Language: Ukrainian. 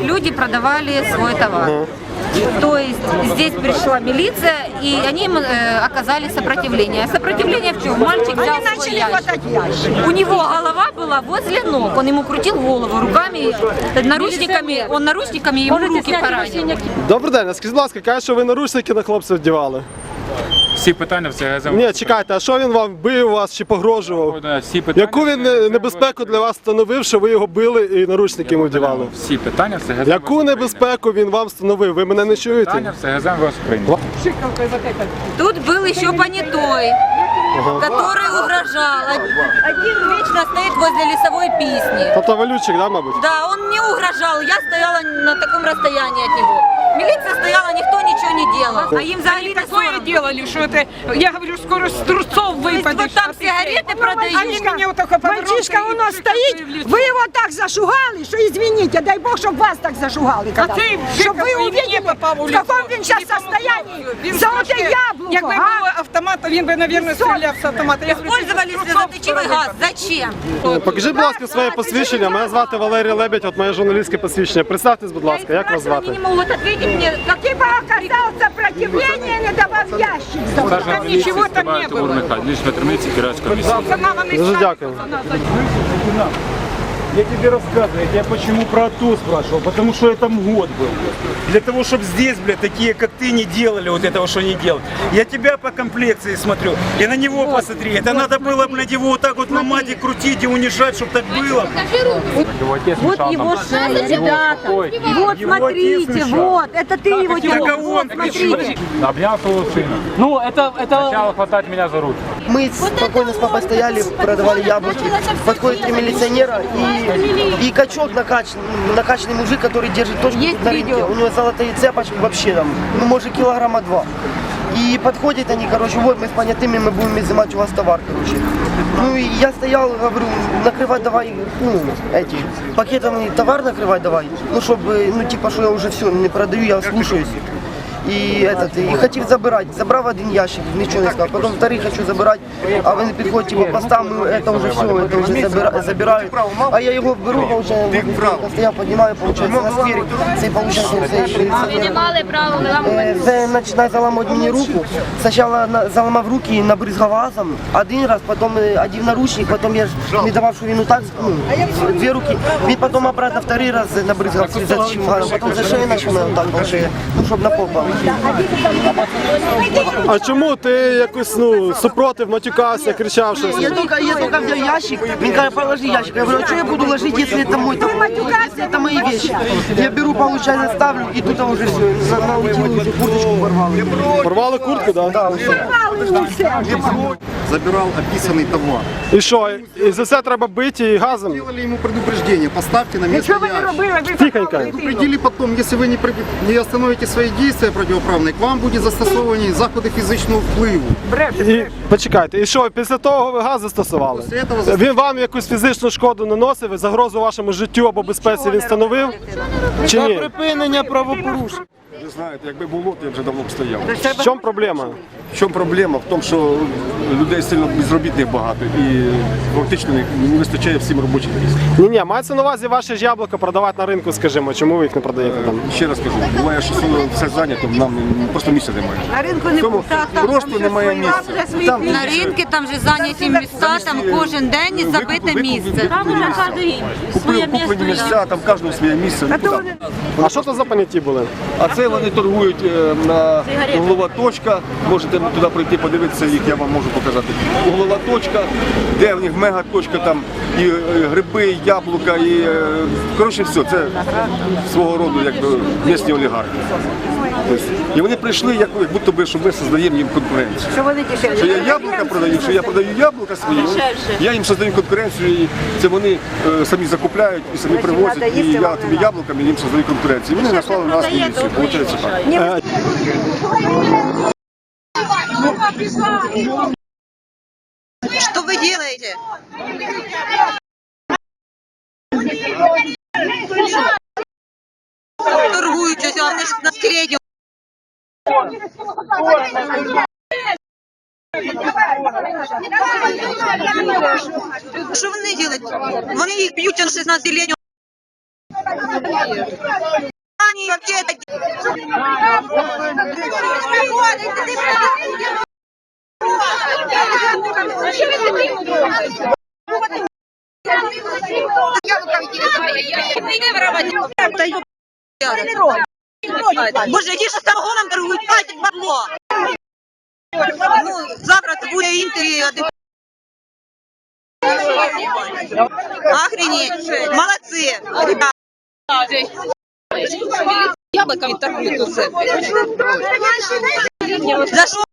Люди продавали свой товар. То есть здесь пришла милиция, и они им э, оказали сопротивление. А Сопротивление в чем? Мальчик взял свой ящик. У него голова была возле ног. Он ему крутил голову руками, э, наручниками, он наручниками ему руки поранил. Добрий день, а скажіть, будь ласка, каже, що ви наручники на хлопців вдівали? Всі питання в ЦГЗ. Ні, чекайте, а що він вам бив вас чи погрожував? Всі питання Яку він е, небезпеку для вас встановив, що ви його били і наручники йому вдівали? Всі питання в ЦГЗ. Яку небезпеку він вам встановив? Ви мене не чуєте? Питання в ЦГЗ МВС України. Тут был еще понятой, который угрожал. Один вечно стоит возле лесовой писни. Тобто валючик, да, мабуть? Да, он мне угрожал, я стояла на таком расстоянии от него. Милиция стояла, никто ничего не делал. А им взагалі не такое соромно. делали, что это, я говорю, скоро с трусов выпадешь. вот там а ты- сигареты продают. Они меня вот только под Мальчишка руку у и нас кричат, стоїть, что я в лесу. ви його так зашугали, що извините, дай Бог, щоб вас так зашугали. А когда. ти Щоб ви Жиков і увидели, мені попав у в лісу. каком він зараз Мені помогла. состоянии. Він Золоте трошки- яблуко, Якби а? Він би, мабуть, стріляв з автомата. Я Использовали слезоточивый газ. Зачем? Е, Покажіть, будь ласка, своє посвідчення. Мене звати Валерій Лебедь, от моє журналістське посвідчення. Представтесь, будь ласка, як вас Они звати? не могут ответить мне, как Типа оказал сопротивление, не давав ящик. Там нічого там не було. Михайлович, Дмитриниці, Кіровська місія. Канаваний Дуже дякую. Я тебе рассказываю, я тебя почему про АТО спрашивал, потому что я там год был. Для того, чтобы здесь, блядь, такие, как ты, не делали вот этого, что не делают. Я тебя по комплекции смотрю, и на него посмотри. Это надо было, блядь, его вот так вот ломать и крутить, и унижать, чтобы так было. Його отець Вот мішав его шея, ребята. Вот Его смотрите, отец мешал. вот, это ты его Так делал. а он Вот, смотрите. Обняв свого сина. Ну, это, это... Почав хватати мене за руки. Мы спокойно с папой стояли, продавали яблоки. Подходит три милиционера и, и качок накачанный, накачанный мужик, который держит точку Есть на рынке. видео. У него золотые цепочки вообще там, ну может килограмма два. И подходят они, короче, вот мы с понятыми, мы будем изымать у вас товар, короче. Ну и я стоял, говорю, накрывать давай, ну, эти, пакетами товар накрывать давай. Ну, чтобы, ну, типа, что я уже все не продаю, я слушаюсь. І, этот, і хотів забирати. Забрав один ящик, нічого не сказав. Потім вторий хочу забирати, а вони підходять, типу, поставили, це вже все, це вже забира- забирають. А я його беру, виходить, стояв, піднімаю, виходить, на сквері, цей, виходить, мали право Е, Це починає заламувати мені руку. Спочатку на- заламав руки і набризгав газом. Один раз, потім е, одів наручник, потім я ж не давав, що він отак, ну, дві руки. Він потім обратно вторий раз набризгав слізачим газом, потім за шею почав мене так по ну, щоб на пол попав. А чому ти якось ну супротив матюкався, кричав щось? Я только, я тільки взяв ящик, він каже, положи ящик. Я говорю, а що я буду ложити, якщо це мой там, если це мої вещи? Я беру, виходить, ставлю, і тут уже все, на, курточку порвали. Порвали куртку, да? Да, все забирал описанный товар. І що? І за це треба бити і газом? Сделали ему предупреждение, поставьте на место Що ви не ящик. робили? Ви Тихонько. запали дитину. Предупредили потом, если вы не, при- не остановите свои действия противоправные, к вам будет застосовані заходи фізичного впливу. І почекайте, і що, після того ви газ застосували? Після того застосували. Він вам якусь фізичну шкоду наносив, загрозу вашому життю або безпеці він встановив? Чи ні? Припинення правопорушень. Ви знаєте, якби було, то я вже давно б стояв. В чому проблема? В чому проблема? В тому, що людей сильно безробітних багато і фактично не- вистачає всім робочих місць. Ні, ні, мається на увазі ваші ж яблука продавати на ринку, скажімо, чому ви їх не продаєте там? Ще раз кажу, буває, що все зайнято, нам просто місця немає. На ринку не Тому просто немає місця. Там На ринку там же зайняті міста, там кожен день і забите місце. купили куплені місця, там кожного своє місце. ну, куди? А що це за поняті були? А це вони торгують е, на углова точка. Можете туди прийти, подивитися їх, я вам можу показати. Углова точка, де в них мега точка, там і е, гриби, і яблука, і е, коротше все, це свого роду якби місні олігархи. І вони прийшли, як, як будто би, що ми создаємо їм конкуренцію. Що вони. Що я яблука продаю, що я продаю яблука свої, я їм создаю конкуренцію, і це вони е, самі закупляють і самі привозять, і я тими яблуками їм создаю конкуренцію. І вони наслали на нас міліцію. Получається так. Е, Що ви робите? Торгують щось, а вони ж на середньому. Що вони роблять? Вони їх б'ють на 16 літнього Они вообще такие. Боже, які ж самогоном торгують, платять бабло. Ну, завтра це буде інтері. Охренеть. Молодцы. ребята. Яблоками торгуют тут. За что?